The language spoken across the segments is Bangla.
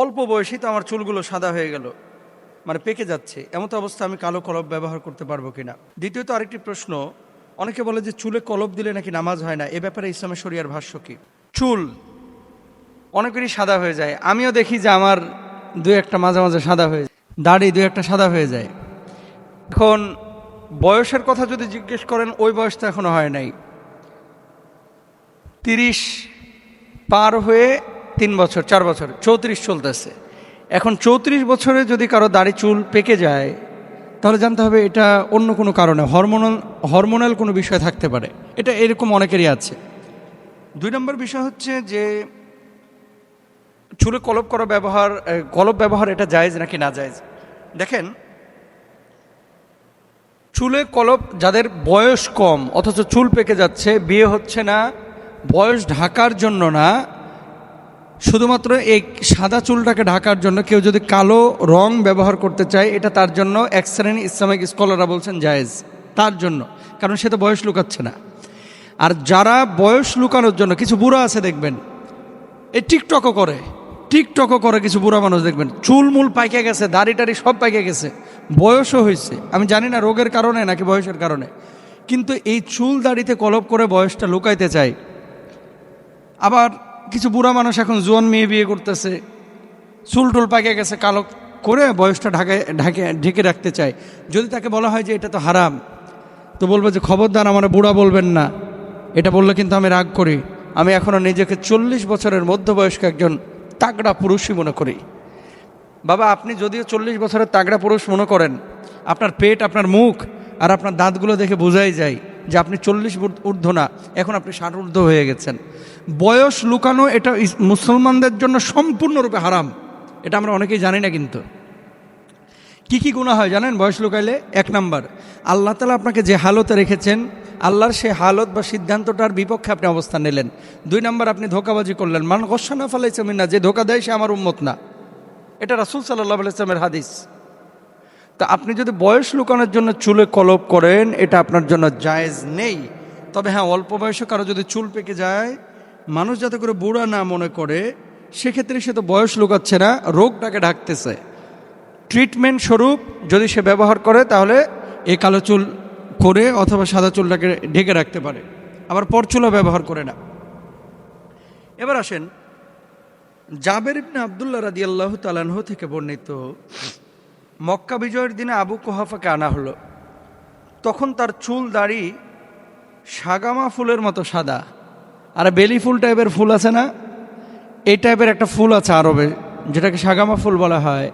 অল্প বয়সেই তো আমার চুলগুলো সাদা হয়ে গেল। মানে পেকে যাচ্ছে। এমতো অবস্থা আমি কালো কলব ব্যবহার করতে পারব কিনা? দ্বিতীয়ত আরেকটি প্রশ্ন, অনেকে বলে যে চুলে কলব দিলে নাকি নামাজ হয় না। এ ব্যাপারে ইসলামের শরিয়ার ভাষ্য কি? চুল অনেকেরই সাদা হয়ে যায়। আমিও দেখি যে আমার দু একটা মাঝে মাঝে সাদা হয়ে যায়। দাড়ি দু একটা সাদা হয়ে যায়। এখন বয়সের কথা যদি জিজ্ঞেস করেন, ওই বয়স তো এখনও হয় নাই। তিরিশ পার হয়ে তিন বছর, চার বছর, চৌত্রিশ চলতেছে। এখন চৌত্রিশ বছরে যদি কারও দাড়ি চুল পেকে যায়, তাহলে জানতে হবে এটা অন্য কোনো কারণে, হরমোনাল হরমোনাল কোনো বিষয় থাকতে পারে। এটা এরকম অনেকেরই আছে। দুই নম্বর বিষয় হচ্ছে যে, চুলে কলপ করা ব্যবহার কলপ ব্যবহার এটা জায়েজ নাকি না জায়েজ? দেখেন, চুলে কলপ যাদের বয়স কম, অথচ চুল পেকে যাচ্ছে, বিয়ে হচ্ছে না, বয়স ঢাকার জন্য না শুধুমাত্র এই সাদা চুলটাকে ঢাকার জন্য কেউ যদি কালো রং ব্যবহার করতে চায়, এটা তার জন্য এক শ্রেণি ইসলামিক স্কলাররা বলছেন জায়েজ। তার জন্য। কারণ সে তো বয়স লুকাচ্ছে না। আর যারা বয়স লুকানোর জন্য কিছু বুড়া আছে দেখবেন এই টিকটকও করে টিকটকও করে কিছু বুড়া মানুষ দেখবেন। চুল মূল পাইকে গেছে, দাড়ি টাড়ি সব পাইকে গেছে, বয়সও হয়েছে। আমি জানি না রোগের কারণে নাকি বয়সের কারণে। কিন্তু এই চুল দাড়িতে কলপ করে বয়সটা লুকাইতে চায়। আবার কিছু বুড়া মানুষ এখন জোয়ান মেয়ে বিয়ে করতেছে। চুল টুল পাকে গেছে, কালো করে বয়সটা ঢাকে ঢাকে, ঢেকে রাখতে চায়। যদি তাকে বলা হয় যে এটা তো হারাম, তো বলবে যে খবরদার, আমার বুড়া বলবেন না। এটা বললে কিন্তু আমি রাগ করি। আমি এখনও নিজেকে চল্লিশ বছরের মধ্যবয়স্ক একজন তাগড়া পুরুষই মনে করি। বাবা, আপনি যদিও চল্লিশ বছরের তাগড়া পুরুষ মনে করেন, আপনার পেট, আপনার মুখ আর আপনার দাঁতগুলো দেখে বোঝাই যায়। যে আপনি চল্লিশ ঊর্ধ্ব না এখন আপনি ষাট ঊর্ধ্ব হয়ে গেছেন। বয়স লুকানো এটা মুসলমানদের জন্য সম্পূর্ণরূপে হারাম। এটা আমরা অনেকেই জানি না কিন্তু। কি কি গুণা হয় জানেন বয়স লুকাইলে? এক নাম্বার, আল্লাহ তালা আপনাকে যে হালতে রেখেছেন, আল্লাহর সেই হালত বা সিদ্ধান্তটার বিপক্ষে আপনি অবস্থান নিলেন। দুই নাম্বার, আপনি ধোকাবাজি করলেন। মান গসানা ফালাইসামিন না যে ধোকা দেয় সে আমার উম্মত না। এটা রাসুল সাল্লাহ ইসলামের হাদিস। তা আপনি যদি বয়স লুকানোর জন্য চুলে কলপ করেন, এটা আপনার জন্য জায়েজ নেই। তবে হ্যাঁ অল্প বয়সে কারও যদি চুল পেকে যায়, মানুষ যাতে করে বুড়া না মনে করে, সেক্ষেত্রে সে তো বয়স লুকাচ্ছে না, রোগটাকে ঢাকতেছে। ট্রিটমেন্ট স্বরূপ যদি সে ব্যবহার করে, তাহলে এ কালো চুল করে অথবা সাদা চুলটাকে ঢেকে রাখতে পারে। আবার পরচুলও ব্যবহার করে না। এবার আসেন জাবের ইবনে আবদুল্লাহ রাদি আল্লাহ তালানহ থেকে বর্ণিত মক্কা বিজয়ের দিনে আবু কোহাফাকে আনা হলো। তখন তার চুল দাড়ি সাগামা ফুলের মতো সাদা। আর বেলি ফুল টাইপের ফুল আছে না? এই টাইপের একটা ফুল আছে আরবে, যেটাকে সাগামা ফুল বলা হয়।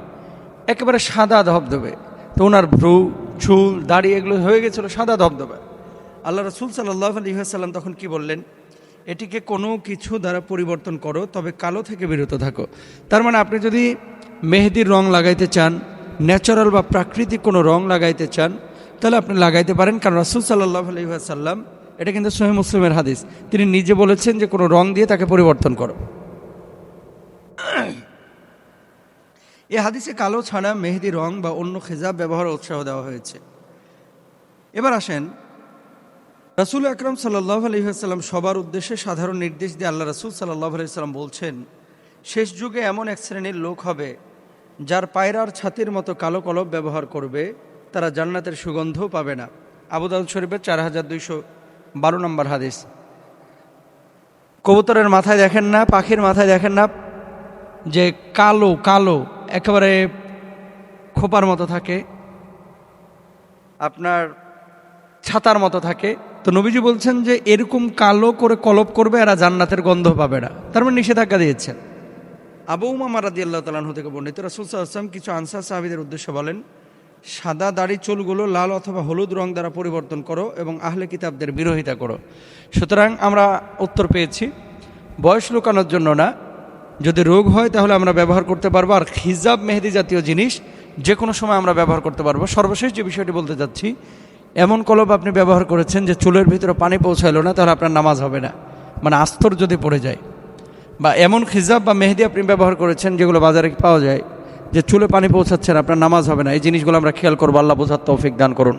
একেবারে সাদা ধবধবে। তো ওনার ভ্রু, চুল, দাড়ি এগুলো হয়ে গেছিল সাদা ধবধবে। আল্লাহ রসুল সাল্লাহ আলী সাল্লাম তখন কি বললেন? এটিকে কোনো কিছু দ্বারা পরিবর্তন করো, তবে কালো থেকে বিরত থাকো। তার মানে আপনি যদি মেহেদির রং লাগাইতে চান ন্যাচারাল বা প্রাকৃতিক কোনো রং লাগাইতে চান, তাহলে আপনি লাগাইতে পারেন। কারণ রাসুল সাল্লাহ আলী সাল্লাম এটা কিন্তু সোহেব মুসলিমের হাদিস। তিনি নিজে বলেছেন যে কোনো রং দিয়ে তাকে পরিবর্তন করো। এ হাদিসে কালো ছাড়া মেহেদি রং বা অন্য খেজাব ব্যবহার উৎসাহ দেওয়া হয়েছে। এবার আসেন, রাসুল আকরম সাল্লাহ আলহিহাস্লাম সবার উদ্দেশ্যে সাধারণ নির্দেশ দিয়ে আল্লাহ রাসুল সাল্লাহ আলহিহাল্লাম বলছেন, শেষ যুগে এমন এক শ্রেণির লোক হবে যার পায়রার ছাতির মতো কালো কলব ব্যবহার করবে, তারা জান্নাতের সুগন্ধও পাবে না। আবুদাউদ শরীফের চার হাজার দুইশো বারো নম্বর হাদিস। কবুতরের মাথায় দেখেন না, পাখির মাথায় দেখেন না, যে কালো কালো, একেবারে খোপার মতো থাকে, আপনার ছাতার মতো থাকে। তো নবীজি বলছেন যে, এরকম কালো করে কলপ করবে, এরা জান্নাতের গন্ধ পাবে না। তার মানে নিষেধাজ্ঞা দিয়েছেন। আবু উমামা রাদি আল্লাহ তালাহ থেকে বর্ণিত রাসুল সাল্লাম কিছু আনসার সাহাবিদের উদ্দেশ্যে বলেন, সাদা দাড়ি চুলগুলো লাল অথবা হলুদ রং দ্বারা পরিবর্তন করো এবং আহলে কিতাবদের বিরোধিতা করো। সুতরাং আমরা উত্তর পেয়েছি, বয়স লুকানোর জন্য না। যদি রোগ হয় তাহলে আমরা ব্যবহার করতে পারব। আর খিজাব মেহেদি জাতীয় জিনিস যে কোনো সময় আমরা ব্যবহার করতে পারব। সর্বশেষ যে বিষয়টি বলতে যাচ্ছি, এমন কলব আপনি ব্যবহার করেছেন যে চুলের ভিতরে পানি পৌঁছাইলো না, তাহলে আপনার নামাজ হবে না। মানে আস্তর যদি পড়ে যায়। বা এমন খিজাব বা মেহেদি আপনি ব্যবহার করেছেন যেগুলো বাজারে পাওয়া যায়, যে চুলে পানি পৌঁছাচ্ছেন আপনার নামাজ হবে না, এই জিনিসগুলো আমরা খেয়াল করব, আল্লাহ বোঝার তৌফিক দান করুন।